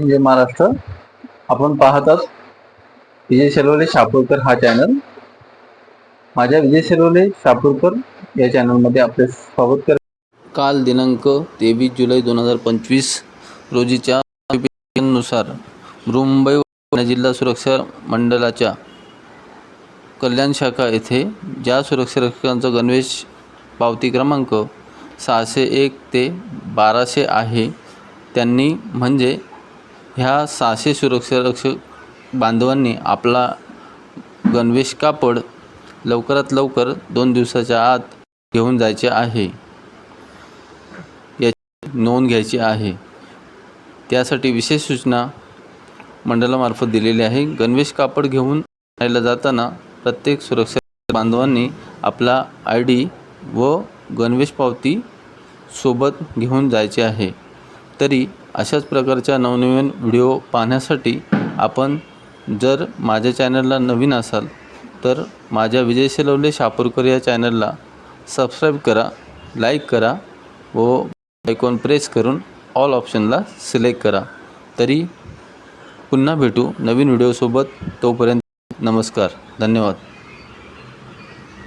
जय महाराष्ट्र. आपण पाहतात विजय शिरवले शापूरकर हा चॅनल माझ्या विजय शिरवले शापूरकर या चॅनलमध्ये आपले स्वागत कर काल दिनांक तेवीस जुलै दोन हजार पंचवीस रोजीच्या नुसार मुंबई व पुणे जिल्हा सुरक्षा मंडळाच्या कल्याण शाखा येथे ज्या सुरक्षारक्षकांचा गणवेश पावती क्रमांक सहाशे एक ते बाराशे आहे त्यांनी म्हणजे ह्या सहाशे सुरक्षारक्षक बांधवांनी आपला गणवेश कापड लवकरात लवकर दोन दिवसाच्या आत घेऊन जायचे आहे. याची नोंद घ्यायची आहे. त्यासाठी विशेष सूचना मंडळामार्फत दिलेली आहे. गणवेश कापड घेऊन राहायला जाताना प्रत्येक सुरक्षा बांधवांनी आपला आय डी व गणवेश पावती सोबत घेऊन जायचे आहे. तरी अशाच प्रकारच्या नवनवीन व्हिडिओ पाहण्यासाठी आपण जर माझ्या चॅनलला नवीन असाल तर माझ्या विजय शेलवले शापूरकर या चॅनलला सबस्क्राईब करा लाईक करा व आयकॉन प्रेस करून ऑल ऑप्शनला सिलेक्ट करा. तरी पुन्हा भेटू नवीन व्हिडिओसोबत. तोपर्यंत नमस्कार. धन्यवाद.